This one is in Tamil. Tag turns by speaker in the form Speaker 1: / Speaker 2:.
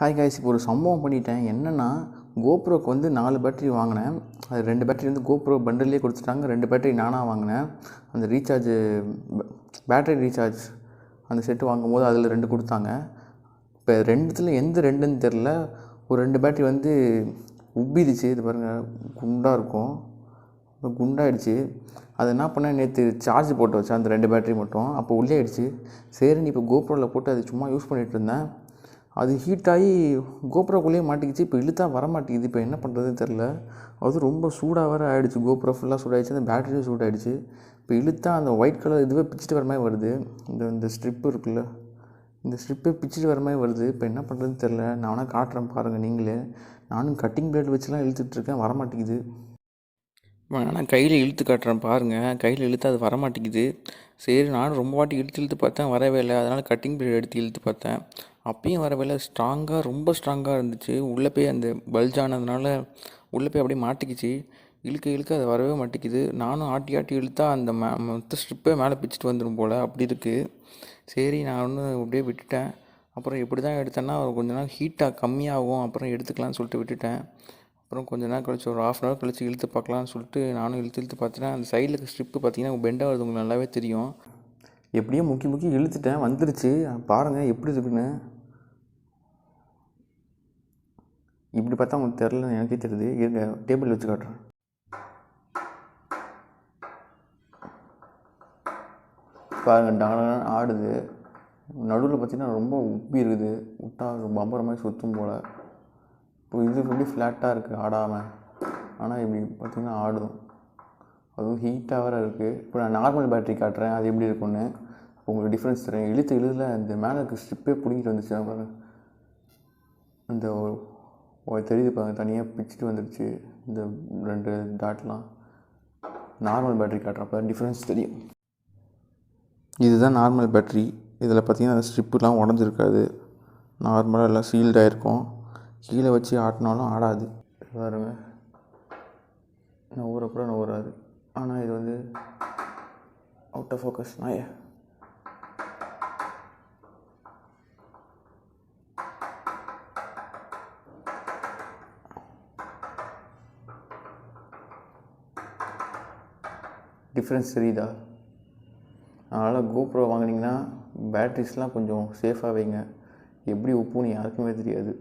Speaker 1: ஹாய் காய்ஸ் இப்போ ஒரு சம்பவம் பண்ணிட்டேன். என்னென்னா கோப்ரோக்கு வந்து நாலு பேட்டரி வாங்கினேன். அது ரெண்டு பேட்டரி வந்து கோப்ரோ பண்டல்லே கொடுத்துட்டாங்க. ரெண்டு பேட்டரி நானாக வாங்கினேன். அந்த ரீசார்ஜு பேட்டரி ரீசார்ஜ் அந்த செட்டு வாங்கும்போது அதில் ரெண்டு கொடுத்தாங்க. இப்போ ரெண்டுத்தில் எந்த ரெண்டுன்னு தெரில ஒரு ரெண்டு பேட்டரி வந்து உப்பிடுச்சு. இது பாருங்கள் குண்டாக இருக்கும். இப்போ குண்டாயிடுச்சு. அது என்ன பண்ணேன்? நேற்று சார்ஜ் போட்டு வச்சேன். அந்த ரெண்டு பேட்டரி மட்டும். அப்போ உள்ளே ஆயிடுச்சு. சரின்னு இப்போ கோப்ரோவில் போட்டு அது சும்மா யூஸ் பண்ணிகிட்டு இருந்தேன். அது ஹீட் ஆகி கோப்ரோக்குள்ளேயே மாட்டிக்கிச்சு. இப்போ இழுத்தா வர மாட்டேங்குது இப்போ என்ன பண்ணுறதுன்னு தெரில அது ரொம்ப சூடாக வேறு ஆகிடுச்சு கோப்ரோ ஃபுல்லாக சூடாகிடுச்சு அந்த பேட்டரியும் சூடாகிடுச்சு இப்போ இழுத்தா அந்த ஒயிட் கலர் இதுவே பிச்சுட்டு வர மாதிரி வருது. இந்த இந்த ஸ்ட்ரிப்பு இருக்குல்ல. இந்த ஸ்ட்ரிப்பே பிச்சுட்டு வர மாதிரி வருது. இப்போ என்ன பண்ணுறதுன்னு தெரில நான் வேணால் காட்டுறேன் பாருங்கள் நீங்களே. நானும் கட்டிங் பிளேட் வச்சுலாம் இழுத்துட்ருக்கேன் வர மாட்டேங்குது நான் கையில் இழுத்து காட்டுறேன் பாருங்கள் கையில் இழுத்து அது வரமாட்டேங்குது. சரி நானும் ரொம்ப வாட்டி இழுத்து இழுத்து பார்த்தேன் வரவே இல்லை. அதனால் கட்டிங் பீரியட் எடுத்து இழுத்து பார்த்தேன். அப்பயும் வரவே இல்லை. ஸ்ட்ராங்காக ரொம்ப ஸ்ட்ராங்காக இருந்துச்சு. உள்ளே போய் அந்த பல்ஜ் ஆனதுனால உள்ளே போய் அப்படியே மாட்டிக்கிச்சு. இழுக்க இழுக்க அது வரவே மாட்டேங்குது நானும் ஆட்டி ஆட்டி இழுத்தா அந்த மே மொத்த ஸ்ட்ரிப்பே மேலே பிச்சுட்டு வந்துடும் போல். அப்படி இருக்குது சரி நான் ஒன்று அப்படியே விட்டுட்டேன். அப்புறம் எப்படி தான் எடுத்தேன்னா கொஞ்ச நாள் ஹீட்டாக கம்மியாகும். அப்புறம் எடுத்துக்கலாம்னு சொல்லிட்டு விட்டுட்டேன். அப்புறம் கொஞ்ச நேரம் கழிச்சு ஒரு ஆஃப் அன் ஹவர் கழிச்சு இழுத்து பார்க்கலாம்னு சொல்லிட்டு நானும் இழுத்து இழுத்து பார்த்தீங்கன்னா அந்த சைடில் இருக்க ஸ்ட்ரிப்பு பார்த்தீங்கன்னா பெண்டாக வருது உங்களுக்கு நல்லாவே தெரியும். எப்படியோ முக்கி முக்கி இழுத்துட்டேன். வந்துருச்சு. பாருங்கள் எப்படி இருக்குன்னு இப்படி பார்த்தா உங்களுக்கு தெரிலன்னு எனக்கே தெரியுது. இருங்க டேபிள் வச்சு காட்டுறேன். பாருங்கள் டாலர் ஆடுது. நடுவில் பார்த்தீங்கன்னா ரொம்ப உப்பி இருக்குது. விட்டா பம்பர மாதிரி சுற்றும் போல். இப்போ இது இப்படி ஃப்ளாட்டாக இருக்குது ஆடாமல் ஆனால் இப்படி பார்த்திங்கன்னா ஆடும். அதுவும் ஹீட்டாக வேறு இருக்குது இப்போ நான் நார்மல் பேட்டரி காட்டுறேன் அது எப்படி இருக்கும்னு. உங்களுக்கு டிஃப்ரென்ஸ் தரேன். இழுத்து இழுதில் இந்த மேலே இருக்க ஸ்ட்ரிப்பே பிடிங்கிட்டு வந்துச்சு பாருங்க. இந்த தெரியுது பாருங்க தனியாக பிச்சுட்டு வந்துடுச்சு இந்த ரெண்டு டாட்லாம் நார்மல் பேட்டரி காட்டுறப்ப டிஃப்ரென்ஸ் தெரியும். இதுதான் நார்மல் பேட்ரி இதில் பார்த்தீங்கன்னா அந்த ஸ்ட்ரிப்புலாம் உடஞ்சிருக்காது. நார்மலாக எல்லாம் சீல்டாக இருக்கும் கீழே வச்சு ஆட்டினாலும் ஆடாது. பாருங்க. நவுற கூட நவுறாது ஆனால் இது வந்து அவுட் ஆஃப் ஃபோக்கஸ் நாய டிஃப்ரென்ஸ் தெரியுதா? அதனால் கோப்ரோ வாங்கினீங்கன்னா பேட்ரிஸ்லாம் கொஞ்சம் சேஃபாக வைங்க. எப்படி உப்புன்னு யாருக்குமே தெரியாது.